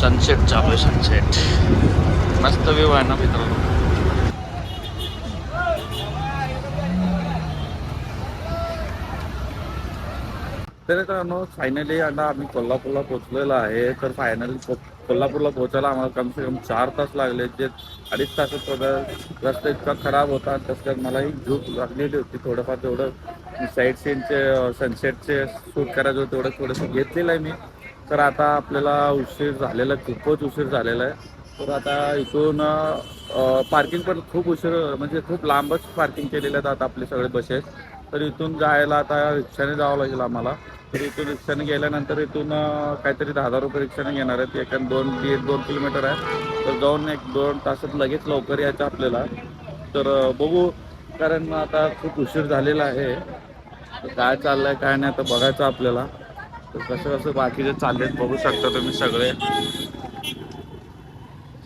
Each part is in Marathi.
सनसेट चालू आहे सनसेट मस्त व्यू आहे ना मित्रांनो. तर मित्रांनो फायनली आता आम्ही कोल्हापूरला पोहोचलेलो आहे. तर फायनली कोल्हापूरला पोहोचायला आम्हाला कम से कम चार तास लागले. जे अडीच तासात थोडं रस्ता इतका खराब होता तसं मलाही झोप लागलेली होती. थोडंफार तेवढं साईड सीनचे सनसेटचे शूट करायचं होतं तेवढं थोडंसं घेतलेलं आहे मी. तर आता आपल्याला उशीर झालेला आहे, खूपच उशीर झालेला आहे. तर आता इथून पार्किंग पण खूप उशीर म्हणजे खूप लांबच पार्किंग केलेलं आहेत आता आपले सगळे बसेस. तर इथून जायला आता रिक्षाने जावं लागेल आम्हाला. तर इथून रिक्षाने गेल्यानंतर इथून काहीतरी दहा हजार रुपये रिक्षाने घेणार आहेत. एक दोन दीड दोन किलोमीटर आहे. तर जाऊन एक दोन तासात लगेच लवकर यायचं आपल्याला. तर बघू. कारण आता खूप उशीर झालेला आहे. तर काय आहे काय नाही आता बघायचं आपल्याला. तर कसं कसं बाकीचे चाललेत बघू शकता तुम्ही सगळे.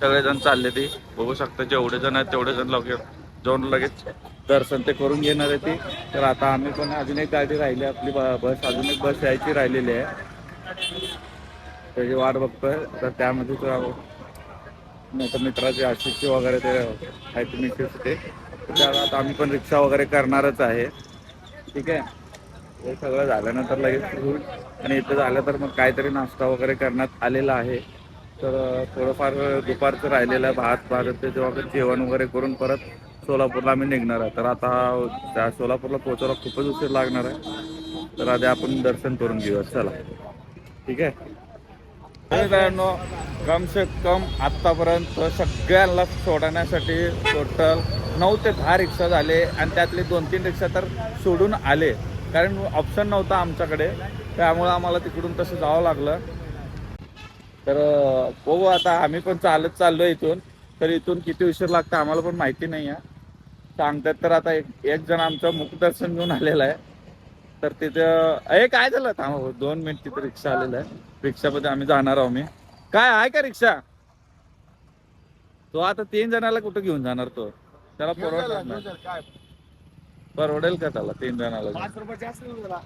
सगळेजण चालले ते बघू शकता जेवढे जण आहेत तेवढे जण लगेच जाऊन लगेच दर्शन ते करून घेणार आहे ती तर आता आम्ही पण अजून एक गाडी राहिली आपली बस अजून एक बस यायची राहिलेली आहे. त्याची वाट बघतोय. तर त्यामध्ये तर नाही तर मित्राचे आशिषचे वगैरे ते आहेत मिसेस ते. त्याला आता आम्ही पण रिक्षा वगैरे करणारच आहे. ठीक आहे? हे सगळं झाल्यानंतर लगेच होईल. आणि इथं झालं तर मग काहीतरी नाश्ता वगैरे करण्यात आलेला आहे. तर थोडंफार दुपारचं राहिलेलं आहे भात भात ते जेव्हा जेवण वगैरे करून परत सोलापूरला आम्ही निघणार आहे. तर आता त्या सोलापूरला पोहोचायला खूपच उशीर लागणार आहे. तर आधी आपण दर्शन करून घेऊया चला. ठीक आहे? मित्रांनो कम से कम आत्तापर्यंत सगळ्यांना सोडण्यासाठी टोटल नऊ ते दहा रिक्षा झाले. आणि त्यातले दोन तीन रिक्षा तर सोडून आले. कारण ऑप्शन नव्हता आमच्याकडे. त्यामुळं आम्हाला तिकडून तसं जावं लागलं. तर बघू आता. आम्ही पण चालत चाललो इथून. तर इथून किती उशीर लागतं आम्हाला पण माहिती नाही आहे. सांगतात तर आता एक एक जण आमचं मुखदर्शन घेऊन आलेला आहे. तर तिथं अरे काय झालं? थांबा भाऊ, दोन मिनिट तिथं रिक्षा आलेलं आहे. रिक्षामध्ये आम्ही जाणार आहोत मी. काय आहे का रिक्षा? तो आता तीन जणाला कुठं घेऊन जाणार तो? त्याला परवडणार नाही परवडेल का त्याला? तीन जणाला? पाच रुपये जास्त देऊ जरा.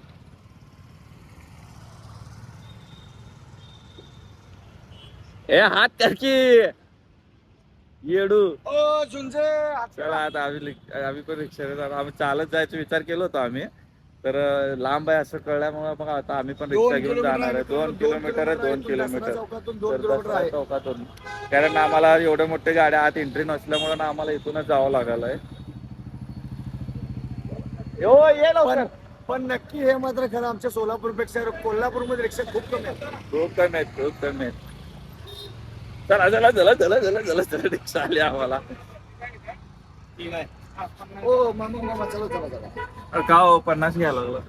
ए हात की. येडू. ओ झुंजे. हात चला आता आम्ही लिक- आम्ही पण रिक्षाने जाणार. आम्ही चालत जायचा विचार केला होता आम्ही. तर अं, लांब आहे असं कळल्यामुळे मग आता आम्ही पण रिक्षा घेऊन किलोमीटर जाणार आहे. दोन किलोमीटर आहे दोन आहे. किलोमीटर. चौकातून दोन तर किलोमीटर दसरा आहे. चौकातून. कारण आम्हाला एवढे मोठे गाड्या आत एंट्री नसल्यामुळे ना आम्हाला इथूनच जावं लागलं हो ये लवकर. पण पण नक्की हे मात्र खरं आमच्या सोलापूरपेक्षा कोल्हापूरमध्ये रिक्षा खूप कमी आहे खूप कमी आहेत खूप कमी आहेत. चला चला चला चला चला चला चला रिक्षा आली आम्हाला. हो मामा मामा चला चला चला. अरे का हो पन्नास घ्यायला लागलं?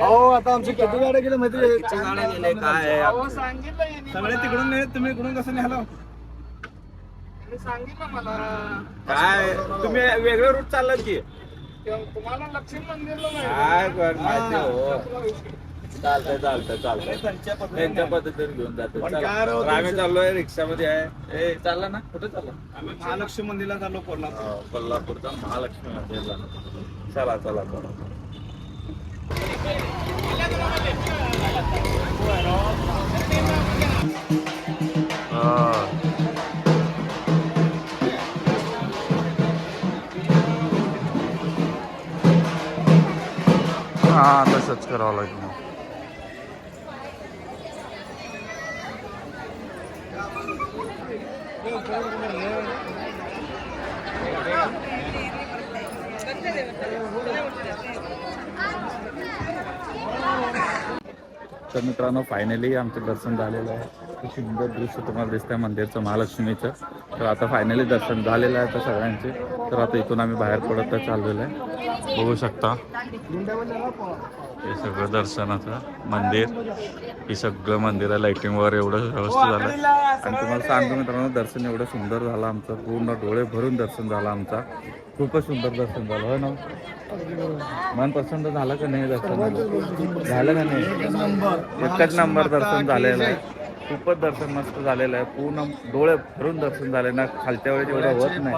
हो आता आमची किती गाड्या गेल्या माहिती आहे? गाड्या काय? आहे आमचं? सगळे तिकडून नाही तुम्ही इकडून कसं निघाला काय? तुम्ही वेगळं रूट चाललात की. तुम्हाला लक्ष्मी मंदिरला काय कर माहिती हो. चालतंय चालतंय चालतंय. त्यांच्या पद्धतीने घेऊन जातो. पण. काय राव तर आम्ही चाललोय रिक्षामध्ये आहे. ए चालला ना? कुठे चालला? आम्ही महालक्ष्मी मंदिरला चाललो कोल्हापूर. हो, कोल्हापूरचा महालक्ष्मी मंदिरला. चला चला चला. हा. हा तसंच करावं लागेल मग. तर मित्रांनो फायनली आमचं दर्शन झालेलं आहे. सुंदर दृश्य तुम्हाला दिसतंय मंदिरचं महालक्ष्मीचं. तर आता फायनली दर्शन झालेलं आहे तर सगळ्यांचे. तर आता इथून आम्ही बाहेर पडत चाललेलो आहे. बघू शकता. हे सगळं दर्शनाचं मंदिर. हे सगळं मंदिर आहे लाइटिंग वगैरे एवढं व्यवस्थित झालं. आणि तुम्हाला सांगतो मित्रांनो दर्शन एवढं सुंदर झालं आमचं. पूर्ण डोळे भरून दर्शन झालं आमचा. खूपच सुंदर दर्शन झालं होय ना? मन पसंत झालं का नाही दर्शन झालं का नाही? एकच नंबर दर्शन झालेलं आहे. खूपच दर्शन मस्त झालेलं आहे. पूर्ण डोळे भरून दर्शन झाले ना खालच्या वेळेस एवढं होत नाही.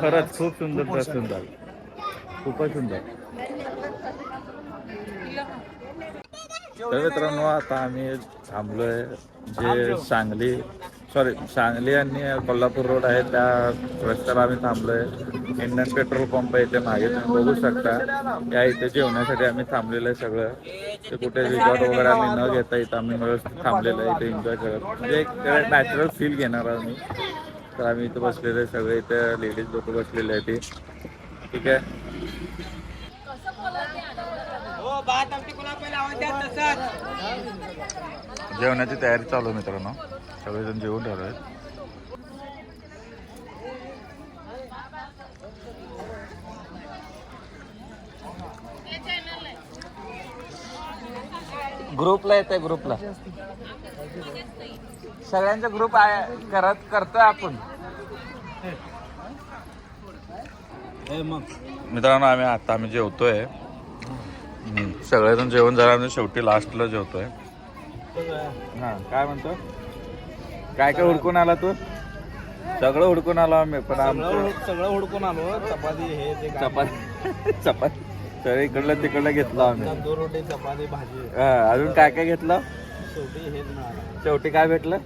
खरंच खूप सुंदर दर्शन झालं. खूपच सुंदर. तर मित्रांनो आता आम्ही थांबलोय जे सांगली सॉरी सांगली आणि कोल्हापूर रोड आहे त्या रस्त्याला आम्ही थांबलोय. इंडियन पेट्रोल पंप आहे इथे मागे तुम्ही बघू शकता. या इथे जेवण्यासाठी आम्ही थांबलेलं आहे सगळं. ते कुठे रिसॉर्ट वगैरे आम्ही न घेता इथं आम्ही व्यवस्थित थांबलेलं आहे इथे एन्जॉय करत. म्हणजे एक नॅचरल फील घेणार आम्ही. तर आम्ही इथे बसलेले आहे सगळे इथे लेडीज लोक बसलेले आहे ते ठीक आहे? जेवणाची तयारी चालू आहे मित्रांनो. सगळेजण जेवून ठेवले आहेत. ग्रुपला येत आहे ग्रुपला. सगळ्यांचा ग्रुप करत करतोय आपण. मित्रांनो आम्ही आता आम्ही जेवतोय. हम्म, सगळेजण जेवण झालं आम्ही शेवटी लास्टला जेवतोय. हा काय म्हणतो? काय काय हुडकून आला तू? सगळं हुडकून आलो आम्ही पण आमचं सगळं हुडकून आलो चपाती हे ते चपाती चपाती सगळं इकडलं तिकडलं घेतलं आम्ही. तंदूर रोटी चपाती भाजी. हा, अजून काय काय घेतलं? शेवटी हेच मिळालं. शेवटी काय भेटलं?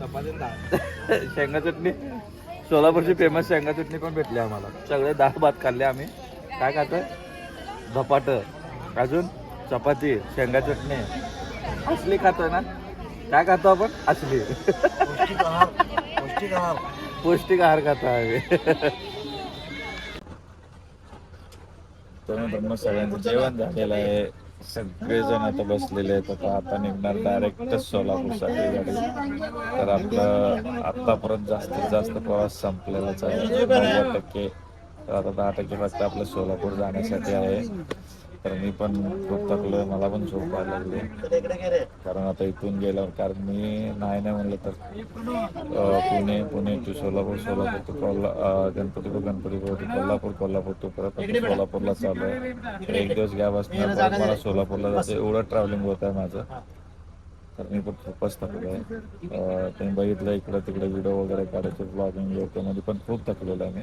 चपाती डाळ शेंगा चटणी. सोलापूरची फेमस शेंगा चटणी पण भेटली आम्हाला. सगळे डाळ भात खाल्ले आम्ही. काय खातोय? धपाट. अजून चपाती शेंगा चटणी. असली खातोय ना? काय खातो आपण? असली. पौष्टिक आहार पौष्टिक आहार खातो आम्ही. तर मग सगळ्यांचं जेवण झालेलं आहे. सगळेजण आता बसलेले आहेत. आता आता निघणार डायरेक्ट सोलापूरसाठी गाडी. तर आपलं आतापर्यंत जास्तीत जास्त प्रवास संपलेलाच आहे. नव्वद टक्के. तर आता दहा टक्के फक्त आपलं सोलापूर जाण्यासाठी आहे. तर मी पण खूप थकलो मला पण झोप यायला लागली. कारण आता इथून गेल्यावर कारण मी नाही नाही म्हणलं तर पुणे पुणे टू सोलापूर सोलापूर टू कोल्हा गणपती टू गणपती कोल्हापूर कोल्हापूर टू परत सोलापूरला चालू आहे. एक दिवस गॅप असणार परत मला सोलापूरला जायचं एवढं ट्रॅव्हलिंग होत आहे माझं. तर मी पण खूपच थकलो आहे तुम्ही बघितलं इकडं तिकडे व्हिडिओ वगैरे काढायचे ब्लॉगिंग लोकमध्ये पण खूप थकलेलो आहे मी.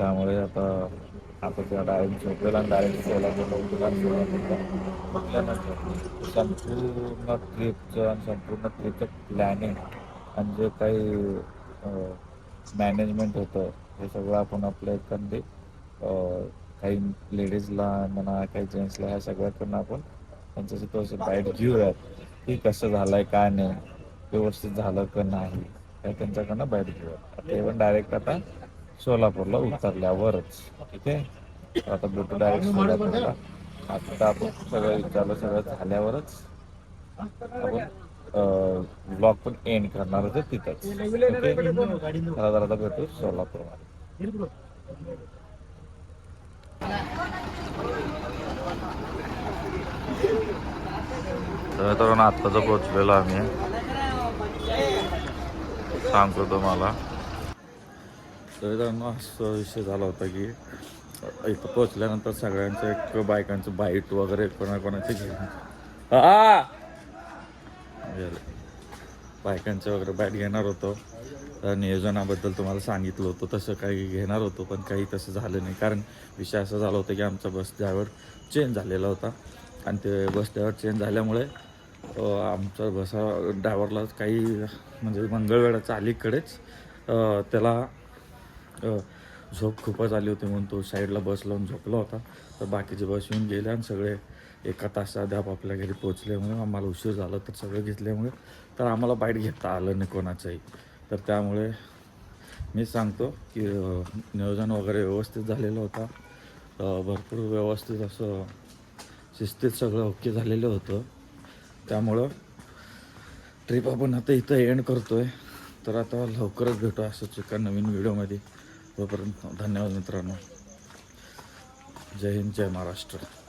त्यामुळे आता आता त्या डायरेक्ट झोपेला आणि डायरेक्ट सोलापूरला उठला आणि सोलापूरला संपूर्ण ट्रिपचं आणि संपूर्ण ट्रिपचं प्लॅनिंग आणि जे काही मॅनेजमेंट होतं हे सगळं आपण आपल्या एखादी काही लेडीजला म्हणा काही जेंट्सला ह्या सगळ्याकडनं आपण त्यांच्याशी थोडंसं बाईट घेऊयात की कसं झालंय काय नाही व्यवस्थित झालं का नाही हे त्यांच्याकडनं बाईट घेऊयात. ते पण डायरेक्ट आता सोलापूरला उतरल्यावरच. ठीक आहे आता भेटू डायरेक्ट सोलापूरला आता आपण सगळं विचारलं सगळं झाल्यावरच आपण ब्लॉग पण एंड करणार होते तिथंच. Okay? चला जरा भेटू सोलापूरमध्ये. तर आत्ताच पोहोचलेलो आम्ही. सांगतो तुम्हाला. तर मित्रांनो असं विषय झाला होता की इथं पोचल्यानंतर सगळ्यांचं एक बायकांचं बाईट वगैरे कोणाकोणाचे घेऊन. बायकांचं वगैरे बाईट घेणार होतो. नियोजनाबद्दल तुम्हाला सांगितलं होतं तसं काही घेणार होतो पण काही तसं झालं नाही. कारण विषय असा झाला होता की आमचा बस ड्रायव्हर चेंज झालेला होता. आणि ते बस ड्रायव्हर चेंज झाल्यामुळे आमचा बस ड्रायव्हरला काही म्हणजे मंगळवेळाच्या अलीकडेच त्याला झोप खूपच आली होती म्हणून तो साईडला बस लावून झोपला होता. तर बाकीचे बस येऊन गेले आणि सगळे एका तासात आपापल्या घरी पोचल्यामुळे आम्हाला उशीर झाला तर सगळं घेतल्यामुळे. तर आम्हाला बाईट घेता आलं नाही कोणाचंही. तर त्यामुळे मी सांगतो की नियोजन वगैरे व्यवस्थित झालेलं होता. भरपूर व्यवस्थित असं शिस्तीत सगळं ओके झालेलं होतं. त्यामुळं ट्रिप आपण आता इथं एंड करतो आहे तर आता लवकरच भेटू असंच एका नवीन व्हिडिओमध्ये. तोपर्यंत धन्यवाद मित्रांनो. जय हिंद जय महाराष्ट्र.